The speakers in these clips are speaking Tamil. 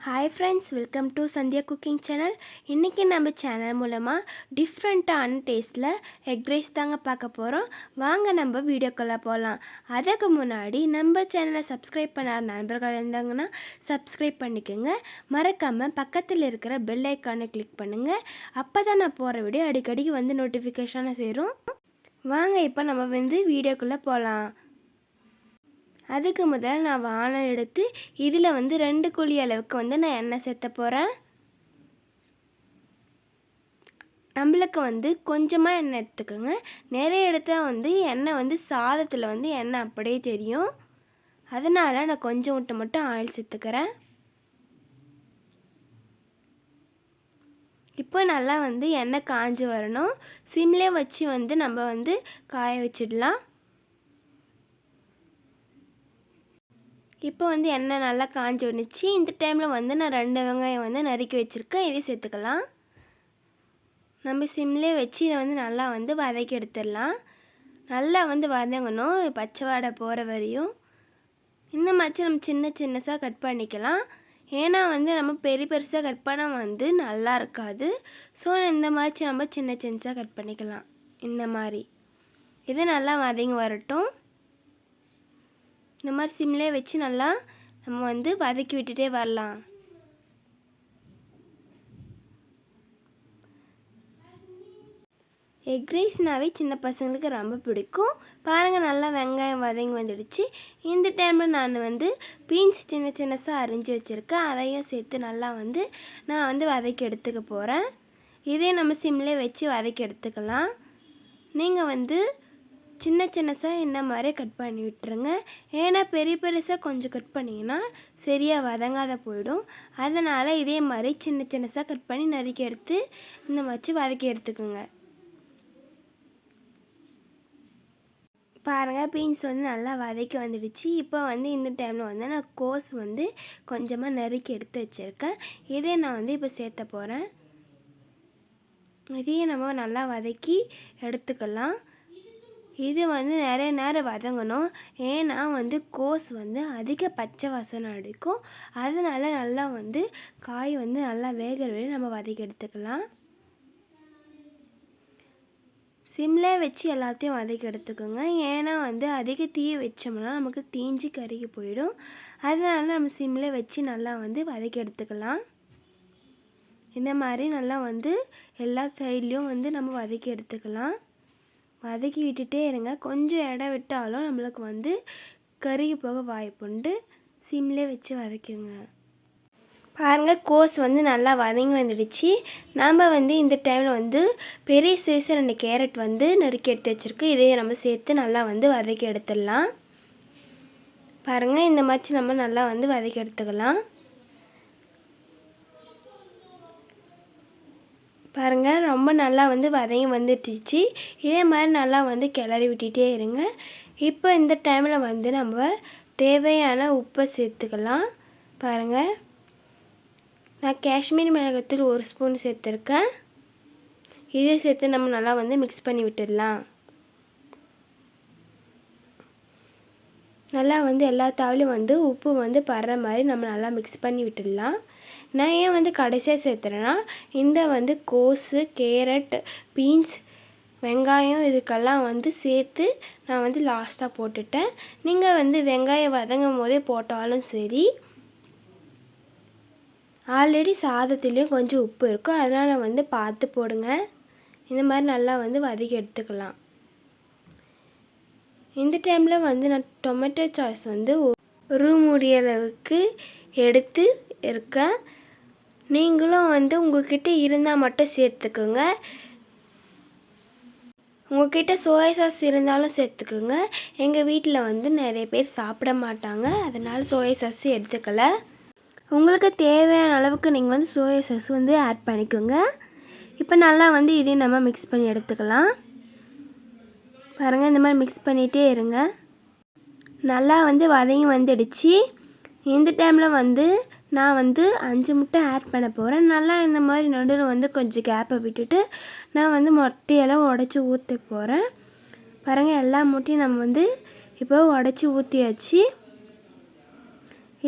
Hi friends welcome to Sandhya cooking channel இன்றைக்கி நம்ம சேனல் மூலமாக டிஃப்ரெண்ட்டான டேஸ்ட்டில் எக் ரைஸ் தாங்க பார்க்க போகிறோம் வாங்க நம்ம வீடியோக்குள்ளே போகலாம் அதுக்கு முன்னாடி நம்ம சேனலை சப்ஸ்கிரைப் பண்ணாத நண்பர்கள் இருந்தாங்கன்னா சப்ஸ்கிரைப் பண்ணிக்கோங்க. மறக்காமல் பக்கத்தில் இருக்கிற பெல் ஐக்கானை கிளிக் பண்ணுங்கள் அப்போ தான் நான் போகிற வீடியோ அடிக்கடிக்கு வந்து நோட்டிஃபிகேஷனாக சேரும். வாங்க இப்போ நம்ம வந்து வீடியோக்குள்ளே போகலாம் அதுக்கு முதல்ல நான் வானம் எடுத்து இதில் வந்து ரெண்டு குழி அளவுக்கு வந்து நான் எண்ணெய் சேர்த்த போகிறேன். நம்மளுக்கு வந்து கொஞ்சமாக எண்ணெய் எடுத்துக்கோங்க. நிறைய எடுத்தால் வந்து எண்ணெய் வந்து சாதத்தில் வந்து எண்ணெய் அப்படியே தெரியும். அதனால் நான் கொஞ்சம் விட்டு மட்டும் ஆயில் சேர்த்துக்கிறேன். இப்போ நல்லா வந்து எண்ணெய் காஞ்சி வரணும். சிம்லே வச்சு வந்து நம்ம வந்து காய வச்சிடலாம். இப்போ வந்து எண்ணெய் நல்லா காஞ்சி வந்துச்சு. இந்த டைமில் வந்து நான் ரெண்டு வெங்காயம் வந்து நறுக்கி வச்சுருக்கேன். இதை சேர்த்துக்கலாம். நம்ம சிம்லே வச்சு இதை வந்து நல்லா வந்து வதக்கி எடுத்துடலாம். நல்லா வந்து வதங்கணும். பச்சை வாடை போகிற வரையும். இந்த மாதிரி நம்ம சின்ன சின்னசாக கட் பண்ணிக்கலாம். ஏன்னா வந்து நம்ம பெரிய பெருசாக கட் பண்ணால் வந்து நல்லா இருக்காது. ஸோ இந்த மாதிரி நம்ம சின்ன சின்னசாக கட் பண்ணிக்கலாம். இந்த மாதிரி. இது நல்லா வதங்கி வரட்டும். இந்த மாதிரி சிம்லே வச்சு நல்லா நம்ம வந்து வதக்கி விட்டுட்டே வரலாம். எக் ரைஸ்னாவே சின்ன பசங்களுக்கு ரொம்ப பிடிக்கும். பாருங்கள் நல்லா வெங்காயம் வதங்கி வந்துடுச்சு. இந்த டைமில் நான் வந்து பீன்ஸ் சின்ன சின்னஸாக அரிஞ்சு வச்சுருக்கேன். அதையும் சேர்த்து நல்லா வந்து நான் வந்து வதக்கி எடுத்துக்க போகிறேன் இதே நம்ம சிம்லே வச்சு வதக்கி எடுத்துக்கலாம். நீங்கள் வந்து சின்ன சின்னசாக என்ன மாதிரி கட் பண்ணி விட்டுருங்க. ஏன்னா பெரிய பெருசாக கொஞ்சம் கட் பண்ணிங்கன்னா சரியாக வதங்காத போயிடும். அதனால் இதே மாதிரி சின்ன சின்னசாக கட் பண்ணி நறுக்கி எடுத்து இந்த மாதிரி வதக்கி எடுத்துக்கோங்க. பாருங்கள் பீன்ஸ் வந்து நல்லா வதக்கி வந்துடுச்சு. இப்போ வந்து இந்த டைமில் வந்து நான் கோஸ் வந்து கொஞ்சமாக நறுக்கி எடுத்து வச்சுருக்கேன். இதே நான் வந்து இப்போ சேர்த்த போகிறேன் இதையும் நம்ம நல்லா வதக்கி எடுத்துக்கலாம். இது வந்து நிறைய நேரம் வதங்கணும். ஏன்னா வந்து கோஸ் வந்து அதிக பச்சை வாசனை அடிக்கும். அதனால் நல்லா வந்து காய் வந்து நல்லா வேகிற வரையும் நம்ம வதக்கி எடுத்துக்கலாம். சிம்லே வச்சு எல்லாத்தையும் வதக்கி எடுத்துக்கோங்க. ஏன்னா வந்து அதிக தீயை வச்சோம்னா நமக்கு தீஞ்சு கருகி போயிடும். அதனால நம்ம சிம்லே வச்சு நல்லா வந்து வதக்கி எடுத்துக்கலாம். இந்த மாதிரி நல்லா வந்து எல்லா சைட்லேயும் வந்து நம்ம வதக்கி எடுத்துக்கலாம். வதக்கி விட்டுட்டே இருங்க. கொஞ்சம் இடம் விட்டாலும் நம்மளுக்கு வந்து கருகி போக வாய்ப்புண்டு சிம்லே வச்சு வதக்குங்க. பாருங்கள் கோஸ் வந்து நல்லா வதங்கி வந்துடுச்சு. நாம் வந்து இந்த டைமில் வந்து பெரிய சைஸில் ரெண்டு கேரட் வந்து நறுக்கி எடுத்து வச்சுருக்கு. இதையும் நம்ம சேர்த்து நல்லா வந்து வதக்கி எடுத்துடலாம். பாருங்கள் இந்த மாதிரி நம்ம நல்லா வந்து வதக்கி எடுத்துக்கலாம். பாருங்கள் ரொம்ப நல்லா வந்து வதங்கி வந்துட்டுச்சு இதே மாதிரி நல்லா வந்து கிளறி விட்டுட்டே இருங்க. இப்போ இந்த டைமில் வந்து நம்ம தேவையான உப்பை சேர்த்துக்கலாம். பாருங்கள் நான் காஷ்மீர் மிளகாத்தூள் ஒரு ஸ்பூன் சேர்த்துருக்கேன். இதை சேர்த்து நம்ம நல்லா வந்து மிக்ஸ் பண்ணி விட்டுடலாம். நல்லா வந்து எல்லா தாவிலும் வந்து உப்பு வந்து படுற மாதிரி நம்ம நல்லா மிக்ஸ் பண்ணி விட்டுடலாம். நான் ஏன் வந்து கடைசியாக சேர்த்துறேன்னா இந்த வந்து கோஸு கேரட் பீன்ஸ் வெங்காயம் இதுக்கெல்லாம் வந்து சேர்த்து நான் வந்து லாஸ்ட்டாக போட்டுட்டேன். நீங்கள் வந்து வெங்காயம் வதங்கும் போதே போட்டாலும் சரி ஆல்ரெடி சாதத்துலேயும் கொஞ்சம் உப்பு இருக்கும். அதனால் வந்து பார்த்து போடுங்க. இந்த மாதிரி நல்லா வந்து வதக்கி எடுத்துக்கலாம். இந்த டைமில் வந்து நான் டொமேட்டோ சாய்ஸ் வந்து ஒரு முடியளவுக்கு எடுத்து இருக்கேன். நீங்களும் வந்து உங்கள்கிட்ட இருந்தால் மட்டும் சேர்த்துக்குங்க. உங்கள்கிட்ட சோயா சாஸ் இருந்தாலும் சேர்த்துக்குங்க. எங்கள் வீட்டில் வந்து நிறைய பேர் சாப்பிட மாட்டாங்க. அதனால் சோயா சாஸ் எடுத்துக்கல. உங்களுக்கு தேவையான அளவுக்கு நீங்கள் வந்து சோயா சாஸ் வந்து ஆட் பண்ணிக்கோங்க. இப்போ நல்லா வந்து இதையும் நம்ம மிக்ஸ் பண்ணி எடுத்துக்கலாம். பாருங்கள் இந்த மாதிரி மிக்ஸ் பண்ணிகிட்டே இருங்க. நல்லா வந்து வதையும் வந்துடுச்சு. இந்த டைமில் வந்து நான் வந்து அஞ்சு முட்டை ஆட் பண்ண போகிறேன் நல்லா இந்த மாதிரி நடுவில் வந்து கொஞ்சம் கேப்பை விட்டுட்டு நான் வந்து மொட்டையெல்லாம் உடச்சி ஊற்ற போகிறேன் பாருங்கள் எல்லா முட்டையும் நம்ம வந்து இப்போ உடச்சி ஊற்றியாச்சு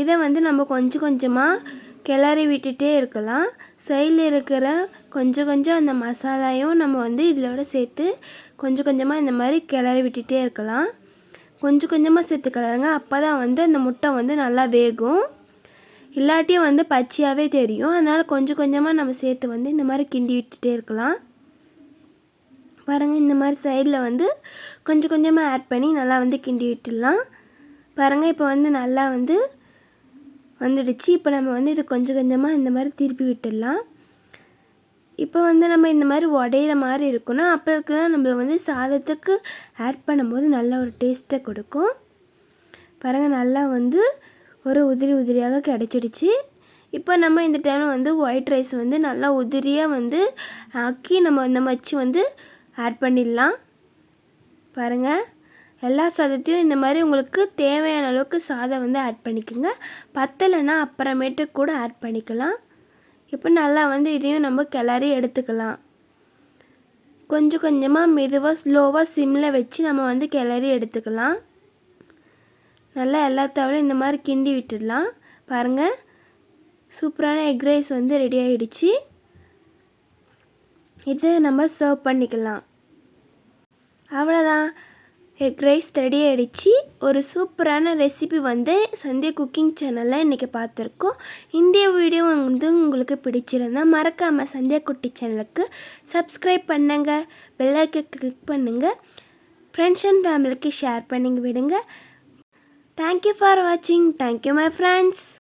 இதை வந்து நம்ம கொஞ்சம் கொஞ்சமாக கிளறி விட்டுட்டே இருக்கலாம். சைடில் இருக்கிற கொஞ்சம் கொஞ்சம் அந்த மசாலாயும் நம்ம வந்து இதோட சேர்த்து கொஞ்சம் கொஞ்சமாக இந்த மாதிரி கிளறி விட்டுட்டே இருக்கலாம். கொஞ்சம் கொஞ்சமாக சேர்த்து கிளறுங்க. அப்போ தான் வந்து அந்த முட்டை வந்து நல்லா வேகும். இல்லாட்டியும் வந்து பச்சையாகவே தெரியும். அதனால் கொஞ்சம் கொஞ்சமாக நம்ம சேர்த்து வந்து இந்த மாதிரி கிண்டி விட்டுட்டே இருக்கலாம். பாருங்கள் இந்த மாதிரி சைடில் வந்து கொஞ்சம் கொஞ்சமாக ஆட் பண்ணி நல்லா வந்து கிண்டி விட்டுடலாம். பாருங்கள் இப்போ வந்து நல்லா வந்து வந்துடுச்சு. இப்போ நம்ம வந்து இது கொஞ்சம் கொஞ்சமாக இந்த மாதிரி திருப்பி விட்டுடலாம். இப்போ வந்து நம்ம இந்த மாதிரி உடையிற மாதிரி இருக்கணும். அப்போக்கு தான் நம்ம வந்து சாதத்துக்கு ஆட் பண்ணும்போது நல்ல ஒரு டேஸ்ட்டை கொடுக்கும். பாருங்கள் நல்லா வந்து ஒரு உதிரி உதிரியாக கிடச்சிடுச்சு. இப்போ நம்ம இந்த டைமில் வந்து ஒயிட் ரைஸ் வந்து நல்லா உதிரியாக வந்து ஆக்கி நம்ம இந்த மச்சு வந்து ஆட் பண்ணிடலாம். பாருங்கள் எல்லா சாதத்தையும் இந்த மாதிரி உங்களுக்கு தேவையான அளவுக்கு சாதம் வந்து ஆட் பண்ணிக்கோங்க. பத்தலைன்னா அப்புறமேட்டு கூட ஆட் பண்ணிக்கலாம். இப்போ நல்லா வந்து இதையும் நம்ம கிளறி எடுத்துக்கலாம். கொஞ்சம் கொஞ்சமாக மெதுவாக ஸ்லோவாக சிம்மில் வச்சு நம்ம வந்து கிளறி எடுத்துக்கலாம். நல்லா எல்லாத்தாவிலும் இந்த மாதிரி கிண்டி விட்டுடலாம். பாருங்கள் சூப்பரான எக் ரைஸ் வந்து ரெடி ஆகிடுச்சு இதை நம்ம சர்வ் பண்ணிக்கலாம். அவ்வளோதான். எக் ரைஸ் ரெடி ஆகிடுச்சு ஒரு சூப்பரான ரெசிபி வந்து சந்தியா குக்கிங் சேனலில் இன்றைக்கி பார்த்துருக்கோம். இந்த வீடியோ வந்து உங்களுக்கு பிடிச்சிருந்தால் மறக்காமல் சந்தியா குட்டி சேனலுக்கு சப்ஸ்கிரைப் பண்ணுங்கள் பெல்லைக்கை கிளிக் பண்ணுங்கள் ஃப்ரெண்ட்ஸ் அண்ட் ஃபேமிலிக்கு ஷேர் பண்ணி விடுங்க. Thank you for watching. Thank you, my friends.